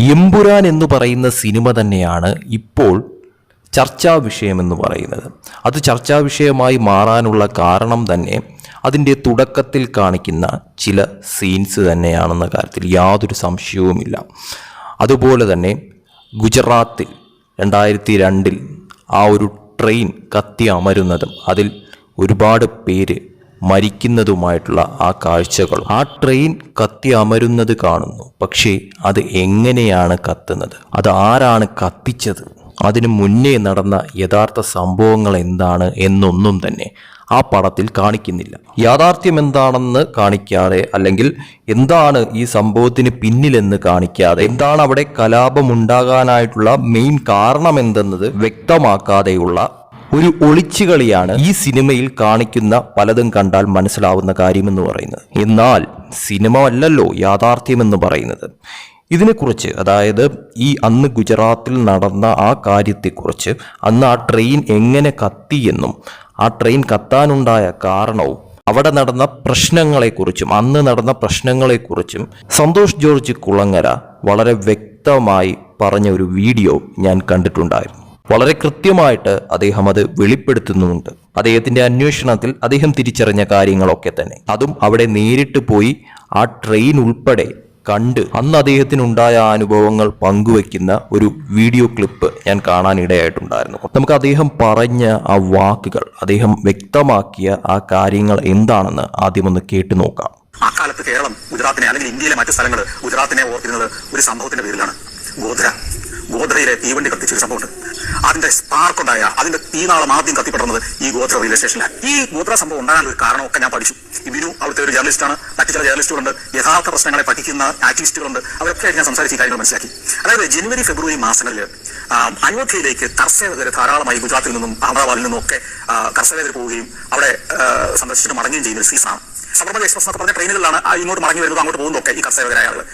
എമ്പുരാൻ എന്ന് പറയുന്ന സിനിമ തന്നെയാണ് ഇപ്പോൾ ചർച്ചാ വിഷയമെന്ന് പറയുന്നത്. അത് ചർച്ചാ വിഷയമായി മാറാനുള്ള കാരണം തന്നെ അതിന്റെ തുടക്കത്തിൽ കാണിക്കുന്ന ചില സീൻസ് തന്നെയാണെന്ന കാര്യത്തിൽ യാതൊരു സംശയവുമില്ല. അതുപോലെ തന്നെ ഗുജറാത്തിൽ രണ്ടായിരത്തി രണ്ടിൽ ആ ഒരു ട്രെയിൻ കത്തി അമരുന്നതും അതിൽ ഒരുപാട് പേര് മരിക്കുന്നതുമായിട്ടുള്ള ആ കാഴ്ചകൾ ആ ട്രെയിൻ കത്തി അമരുന്നത് കാണുന്നു. പക്ഷേ അത് എങ്ങനെയാണ് കത്തുന്നത്? അത് ആരാണ് കത്തിച്ചത്? അതിനു മുന്നേ നടന്ന യഥാർത്ഥ സംഭവങ്ങൾ എന്താണ് എന്നൊന്നും തന്നെ ആ പടത്തിൽ കാണിക്കുന്നില്ല. യാഥാർത്ഥ്യം എന്താണെന്ന് കാണിക്കാതെ അല്ലെങ്കിൽ എന്താണ് ഈ സംഭവത്തിന് പിന്നിലെന്ന് കാണിക്കാതെ എന്താണ് അവിടെ കലാപമുണ്ടാകാനായിട്ടുള്ള മെയിൻ കാരണം എന്തെന്നത് വ്യക്തമാക്കാതെയുള്ള ഒരു ഒളിച്ചുകളിയാണ് ഈ സിനിമയിൽ കാണിക്കുന്ന പലതും കണ്ടാൽ മനസ്സിലാവുന്ന കാര്യമെന്ന് പറയുന്നത്. എന്നാൽ സിനിമ അല്ലല്ലോ യാഥാർത്ഥ്യമെന്ന് പറയുന്നത്. ഇതിനെക്കുറിച്ച് അതായത് ഈ അന്ന് ഗുജറാത്തിൽ നടന്ന ആ കാര്യത്തെക്കുറിച്ച് അന്ന് ആ ട്രെയിൻ എങ്ങനെ കത്തിയെന്നും ആ ട്രെയിൻ കത്താനുണ്ടായ കാരണവും അവിടെ നടന്ന പ്രശ്നങ്ങളെക്കുറിച്ചും അന്ന് നടന്ന പ്രശ്നങ്ങളെക്കുറിച്ചും സന്തോഷ് ജോർജ് കുളങ്ങര വളരെ വ്യക്തമായി പറഞ്ഞ ഒരു വീഡിയോ ഞാൻ കണ്ടിട്ടുണ്ടായിരുന്നു. വളരെ കൃത്യമായിട്ട് അദ്ദേഹം അത് വെളിപ്പെടുത്തുന്നുമുണ്ട് അദ്ദേഹത്തിന്റെ അന്വേഷണത്തിൽ അദ്ദേഹം തിരിച്ചറിഞ്ഞ കാര്യങ്ങളൊക്കെ തന്നെ. അതും അവിടെ നേരിട്ട് പോയി ആ ട്രെയിൻ ഉൾപ്പെടെ കണ്ട് അന്ന് അദ്ദേഹത്തിനുണ്ടായ അനുഭവങ്ങൾ പങ്കുവെക്കുന്ന ഒരു വീഡിയോ ക്ലിപ്പ് ഞാൻ കാണാനിടയായിട്ടുണ്ടായിരുന്നു. നമുക്ക് അദ്ദേഹം പറഞ്ഞ ആ വാക്കുകൾ അദ്ദേഹം വ്യക്തമാക്കിയ ആ കാര്യങ്ങൾ എന്താണെന്ന് ആദ്യം ഒന്ന് കേട്ടു നോക്കാം. ആ കാലത്ത് കേരളം ഗുജറാത്തിനെ അല്ലെങ്കിൽ ഇന്ത്യയിലെ മറ്റു സ്ഥലങ്ങൾ ഗുജറാത്തിനെ ഓർത്തിരുന്നത് ഒരു സംഭവത്തിന്റെ പേരിലാണ്. ഗോധ്ര. ഗോധ്രയിലെ തീവണ്ടി കത്തിച്ച ഒരു സംഭവമുണ്ട്. അതിന്റെ സ്പാർക്ക് ഉണ്ടായ അതിന്റെ തീനാളം ആദ്യം കത്തിപ്പെടുന്നത് ഈ ഗോത്ര റെയിൽവേ സ്റ്റേഷനിലാണ് ഈ ഗോത്ര സംഭവം ഉണ്ടാകാനുള്ള ഒരു കാരണമൊക്കെ ഞാൻ പഠിച്ചു. ഇവരും അവിടുത്തെ ഒരു ജേർണലിസ്റ്റാണ് മറ്റു ചില ജേർണലിസ്റ്റുകളുണ്ട് യഥാർത്ഥ പ്രശ്നങ്ങളെ പഠിക്കുന്ന ആക്ടിവിസ്റ്റുകളുണ്ട് അവരൊക്കെ ഞാൻ സംസാരിച്ച് ഈ കാര്യങ്ങൾ മനസ്സിലാക്കി. അതായത് ജനുവരി ഫെബ്രുവരി മാസങ്ങളിൽ അയോധ്യയിലേക്ക് കർഷകരെ ധാരാളമായി ഗുജറാത്തിൽ നിന്നും അഹമ്മദാബാദിൽ നിന്നും ഒക്കെ കർഷകർ പോവുകയും അവിടെ സന്ദർശിച്ചിട്ട് മടങ്ങുകയും ചെയ്യുന്ന ഒരു സീസണാണ് സബർമതി എക്സ്പ്രസ് എന്നൊക്കെ പറഞ്ഞ ട്രെയിനുകളിലാണ് ഇങ്ങോട്ട് മടങ്ങി വരുന്നത് അങ്ങോട്ട് പോകുന്നതൊക്കെ ഈ കർഷകരായ ആളുകൾ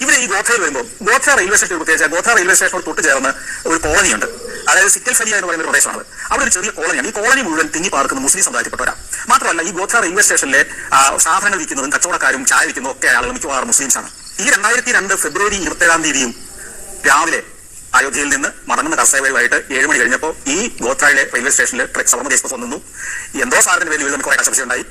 ഇവർ ഈ ഗോത്രയിൽ വരുമ്പോൾ ഗോത്ര റെയിൽവേ സ്റ്റേഷൻ പ്രത്യേകിച്ച് ഗോത്ര റെയിൽവേ സ്റ്റേഷനോട് തൊട്ട് ചേർന്ന് ഒരു കോളനിയുണ്ട്. അതായത് സിക്കൽ ഫലിയ എന്ന് പറയുന്ന പ്രദേശമാണ്. അവിടെ ഒരു ചെറിയ കോളനിയാണ്. ഈ കോളനി മുഴുവൻ തിങ്ങി പാർക്കുന്ന മുസ്ലിം സമുദായത്തിൽപ്പെട്ടവരാണ് മാത്രമല്ല ഈ ഗോത്ര റെയിൽവേ സ്റ്റേഷനിലെ സാധനങ്ങൾ വിൽക്കുന്നതും കച്ചവടക്കാരും ചായ വിൽക്കുന്നതും ഒക്കെ ആളുകൾ മിക്കവാറും മുസ്ലിംസ് ആണ്. ഈ രണ്ടായിരത്തി രണ്ട് ഫെബ്രുവരി ഇരുപത്തേഴാം തീയതിയും രാവിലെ അയോധ്യയിൽ നിന്ന് മടങ്ങുന്ന കർഷകരുമായിട്ട് ഏഴ് മണി കഴിഞ്ഞപ്പോൾ ഈ ഗോത്രയിലെ റെയിൽവേ സ്റ്റേഷനിൽ ട്രെ- ദേശം വന്നു. എന്തോ സാധനത്തിന് പേരിൽ നമുക്ക് കുറെ ചർച്ച ഉണ്ടായി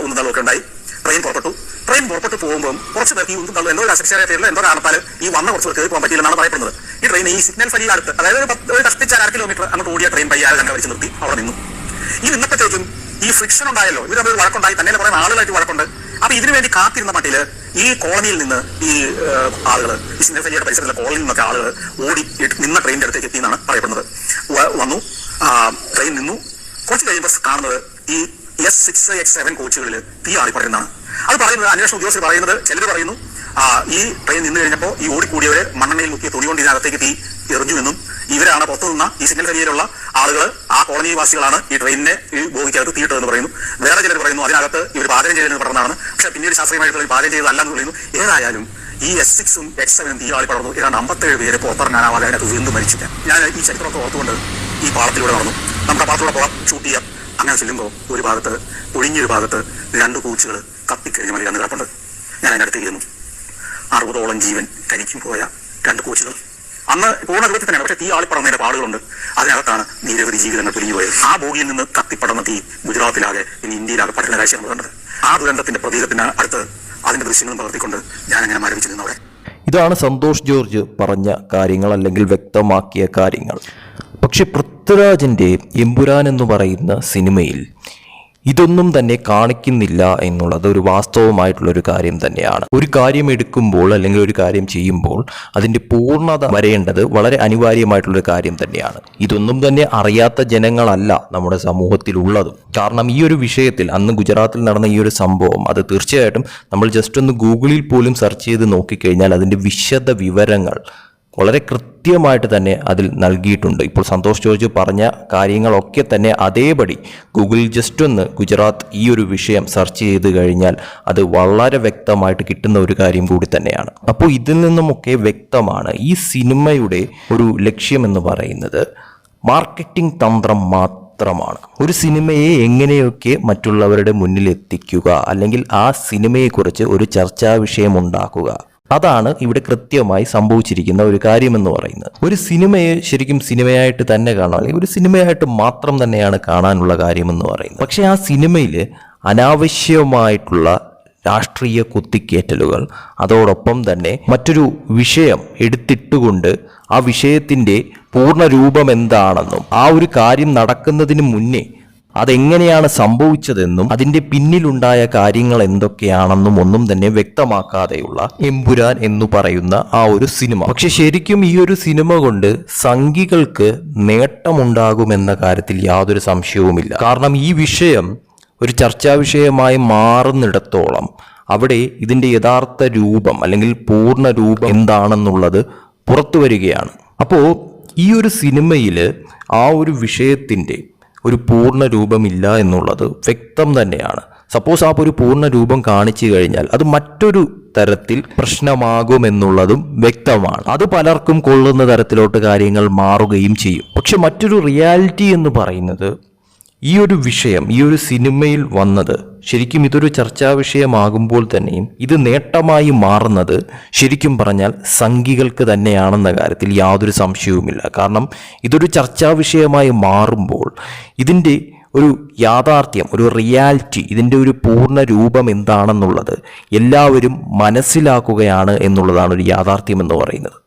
ഉന്തും ഉണ്ടായി. ട്രെയിൻ പുറപ്പെട്ടു. ട്രെയിൻ പുറപ്പെട്ടു പോകുമ്പോൾ കുറച്ച് പേർക്ക് ഈ ഉന്തും തള്ളു എന്തോ ഒരു പേരിൽ എന്തോ കാരണത്താൽ ഈ വന്ന കുറച്ച് പേർക്ക് പോകാൻ പറ്റിയില്ലെന്നാണ് പറയപ്പെടുന്നത്. ഈ ട്രെയിൻ ഈ സിഗ്നൽ ഫലിയിൽ അടുത്ത് അതായത് ഒരു കഷ്ടിച്ച അര കിലോമീറ്റർ അങ്ങോട്ട് ഓടിയ ട്രെയിൻ പയ്യാതെ തന്നെ വലിച്ചു നിർത്തി അവിടെ നിന്നു. ഈ നിന്നപ്പോഴത്തേക്കും ഈ ഫ്രിക്ഷൻ ഉണ്ടായല്ലോ. ഇവർ തമ്മിൽ വഴക്കുണ്ടായി. തന്നെ കുറെ ആളുകളായിട്ട് വഴക്കുണ്ട്. അപ്പൊ ഇതിനു വേണ്ടി കാത്തിരുന്ന മട്ടിൽ ഈ കോളനിയിൽ നിന്ന് ഈ ആളുകൾ ഈ സിഗ്നൽ ഫലിയുടെ പരിസരത്തിലെ കോളനിയിൽ നിന്നൊക്കെ ആളുകൾ ഓടി നിന്ന ട്രെയിനിന്റെ അടുത്തേക്ക് എത്തി എന്നാണ് പറയപ്പെടുന്നത്. വന്നു. ട്രെയിൻ നിന്നു. കുറച്ച് കഴിയുമ്പോൾ കാണുന്നത് ഈ എസ് സിക്സ് എക്സ് സെവൻ കോച്ചുകളിൽ തീ ആളി പറയുന്നതാണ് അത് പറയുന്നത് അന്വേഷണ ഉദ്യോഗസ്ഥർ പറയുന്നത് ചിലർ പറയുന്നു ഈ ട്രെയിൻ നിന്ന് കഴിഞ്ഞപ്പോൾ ഈ ഓടിക്കൂടിയവര് മണ്ണെണ്ണയിൽ മുക്കിയ തുണി കൊണ്ട് ഇതിനകത്തേക്ക് തീ എറിഞ്ഞു എന്നും ഇവരാണ് പുറത്തു നിന്ന ഈ സിഗ്നൽ ഏരിയയിലുള്ള ആളുകൾ ആ കോളനിവാസികളാണ് ഈ ട്രെയിനിനെ ഈ ബോഗിക്കകത്ത് തീയിട്ടതെന്ന് പറയുന്നു. വേറെ ചിലർ പറയുന്നു അതിനകത്ത് ഇവർ പാചകം ചെയ്തതെന്ന് പറഞ്ഞതാണ്. പക്ഷെ പിന്നീട് ശാസ്ത്രീയമായിട്ടുള്ള പാചകം ചെയ്തതല്ല എന്ന് പറയുന്നു. ഏതായാലും ഈ എസ് സിക്സും എക്സ് സെവനും തീയാളി പടർന്നു ഏതാണ്ട് അമ്പത്തേഴ് പേര് പുറത്തിറങ്ങാനാവാതെ അതിനകത്ത് വീണ്ടും മരിച്ചില്ല. ഞാൻ ഈ ചരിത്രമൊക്കെ ഓർത്തുകൊണ്ട് ഈ പാളത്തിലൂടെ നടന്നു. നമ്മുടെ പാടത്തിലൂടെ പോകാം. ഷൂട്ട് ചെയ്യാം. അങ്ങനെ ചെല്ലുമ്പോൾ ഒരു ഭാഗത്ത് ഒഴിഞ്ഞൊരു ഭാഗത്ത് രണ്ട് പൂച്ചകൾ കത്തിക്കഴിഞ്ഞ് മതി കിടപ്പുണ്ട് ഞാൻ അതിന്റെ അടുത്ത് ഇരുന്നു. അറുപതോളം ജീവൻ കരിക്കും പോയ രണ്ട് പൂച്ചകൾ. അന്ന് പൂർണ രൂപത്തിൽ തന്നെയാണ് പക്ഷെ തീ ആളിപ്പടന്നതിന്റെ പാടുകളുണ്ട് അതിനകത്താണ് നിരവധി ജീവിതങ്ങൾ പിരിഞ്ഞു പോയത്. ആ ബോഗിയിൽ നിന്ന് കത്തിപ്പടർന്ന തീ ഗുജറാത്തിലാകെ ഇനി ഇന്ത്യയിലാകെ പഠന കാഴ്ച നമ്മൾ കണ്ടത് ആ ദുരന്തത്തിന്റെ പ്രതീകത്തിന് അടുത്ത് അതിന്റെ ദൃശ്യങ്ങളും പകർത്തിക്കൊണ്ട് ഞാൻ അങ്ങനെ മരവിച്ചു നിന്നവിടെ. ഇതാണ് സന്തോഷ് ജോർജ് പറഞ്ഞ കാര്യങ്ങൾ അല്ലെങ്കിൽ വ്യക്തമാക്കിയ കാര്യങ്ങൾ. പക്ഷെ പൃഥ്വിരാജിന്റെ എമ്പുരാൻ എന്ന് പറയുന്ന സിനിമയിൽ ഇതൊന്നും തന്നെ കാണിക്കുന്നില്ല എന്നുള്ളത് ഒരു വാസ്തവമായിട്ടുള്ള ഒരു കാര്യം തന്നെയാണ്. ഒരു കാര്യം എടുക്കുമ്പോൾ അല്ലെങ്കിൽ ഒരു കാര്യം ചെയ്യുമ്പോൾ അതിന്റെ പൂർണത വരേണ്ടത് വളരെ അനിവാര്യമായിട്ടുള്ള ഒരു കാര്യം തന്നെയാണ്. ഇതൊന്നും തന്നെ അറിയാത്ത ജനങ്ങളല്ല നമ്മുടെ സമൂഹത്തിലുള്ളതും. കാരണം ഈ ഒരു വിഷയത്തിൽ അന്ന് ഗുജറാത്തിൽ നടന്ന ഈ ഒരു സംഭവം അത് തീർച്ചയായിട്ടും നമ്മൾ ജസ്റ്റ് ഒന്ന് ഗൂഗിളിൽ പോലും സെർച്ച് ചെയ്ത് നോക്കിക്കഴിഞ്ഞാൽ അതിന്റെ വിശദ വിവരങ്ങൾ വളരെ കൃത്യമായിട്ട് തന്നെ അതിൽ നൽകിയിട്ടുണ്ട്. ഇപ്പോൾ സന്തോഷ് ജോർജ് പറഞ്ഞ കാര്യങ്ങളൊക്കെ തന്നെ അതേപടി ഗൂഗിളിൽ ജസ്റ്റ് ഒന്ന് ഗുജറാത്ത് ഈ ഒരു വിഷയം സെർച്ച് ചെയ്ത് കഴിഞ്ഞാൽ അത് വളരെ വ്യക്തമായിട്ട് കിട്ടുന്ന ഒരു കാര്യം കൂടി തന്നെയാണ്. അപ്പോൾ ഇതിൽ നിന്നുമൊക്കെ വ്യക്തമാണ് ഈ സിനിമയുടെ ഒരു ലക്ഷ്യമെന്ന് പറയുന്നത് മാർക്കറ്റിംഗ് തന്ത്രം മാത്രം മാത്രമാണ്. ഒരു സിനിമയെ എങ്ങനെയൊക്കെ മറ്റുള്ളവരുടെ മുന്നിൽ എത്തിക്കുക അല്ലെങ്കിൽ ആ സിനിമയെക്കുറിച്ച് ഒരു ചർച്ചാ വിഷയം ഉണ്ടാക്കുക അതാണ് ഇവിടെ കൃത്യമായി സംഭവിച്ചിരിക്കുന്ന ഒരു കാര്യമെന്ന് പറയുന്നത്. ഒരു സിനിമയെ ശരിക്കും സിനിമയായിട്ട് തന്നെ കാണാം അല്ലെങ്കിൽ ഒരു സിനിമയായിട്ട് മാത്രം തന്നെയാണ് കാണാനുള്ള കാര്യമെന്ന് പറയുന്നത്. പക്ഷേ ആ സിനിമയിൽ അനാവശ്യമായിട്ടുള്ള രാഷ്ട്രീയ കുത്തിക്കേറ്റലുകൾ അതോടൊപ്പം തന്നെ മറ്റൊരു വിഷയം എടുത്തിട്ടുകൊണ്ട് ആ വിഷയത്തിന്റെ പൂർണ രൂപം എന്താണെന്നും ആ ഒരു കാര്യം നടക്കുന്നതിന് മുന്നേ അതെങ്ങനെയാണ് സംഭവിച്ചതെന്നും അതിന്റെ പിന്നിലുണ്ടായ കാര്യങ്ങൾ എന്തൊക്കെയാണെന്നും ഒന്നും തന്നെ വ്യക്തമാക്കാതെയുള്ള എമ്പുരാൻ എന്ന് പറയുന്ന ആ ഒരു സിനിമ. പക്ഷെ ശരിക്കും ഈ ഒരു സിനിമ കൊണ്ട് സംഘികൾക്ക് നേട്ടമുണ്ടാകുമെന്ന കാര്യത്തിൽ യാതൊരു സംശയവുമില്ല. കാരണം ഈ വിഷയം ഒരു ചർച്ചാ വിഷയമായി മാറുന്നിടത്തോളം അവിടെ ഇതിന്റെ യഥാർത്ഥ രൂപം അല്ലെങ്കിൽ പൂർണ രൂപം എന്താണെന്നുള്ളത് പുറത്തു വരികയാണ്. അപ്പോൾ ഈ ഒരു സിനിമയിൽ ആ ഒരു വിഷയത്തിന്റെ ഒരു പൂർണ രൂപമില്ല എന്നുള്ളത് വ്യക്തം തന്നെയാണ്. സപ്പോസ് ആപ്പ് ഒരു പൂർണ രൂപം കാണിച്ചു കഴിഞ്ഞാൽ അത് മറ്റൊരു തരത്തിൽ പ്രശ്നമാകുമെന്നുള്ളതും വ്യക്തമാണ്. അത് പലർക്കും കൊള്ളുന്ന തരത്തിലോട്ട് കാര്യങ്ങൾ മാറുകയും ചെയ്യും. പക്ഷെ മറ്റൊരു റിയാലിറ്റി എന്ന് പറയുന്നത് ഈ ഒരു വിഷയം ഈ ഒരു സിനിമയിൽ വന്നത് ശരിക്കും ഇതൊരു ചർച്ചാ വിഷയമാകുമ്പോൾ തന്നെയും ഇത് നേട്ടമായി മാറുന്നത് ശരിക്കും പറഞ്ഞാൽ സംഘികൾക്ക് തന്നെയാണെന്ന കാര്യത്തിൽ യാതൊരു സംശയവുമില്ല. കാരണം ഇതൊരു ചർച്ചാ വിഷയമായി മാറുമ്പോൾ ഇതിന്റെ ഒരു യാഥാർത്ഥ്യം ഒരു റിയാലിറ്റി ഇതിന്റെ ഒരു പൂർണ രൂപം എന്താണെന്നുള്ളത് എല്ലാവരും മനസ്സിലാക്കുകയാണ് എന്നുള്ളതാണ് ഒരു യാഥാർത്ഥ്യം എന്ന് പറയുന്നത്.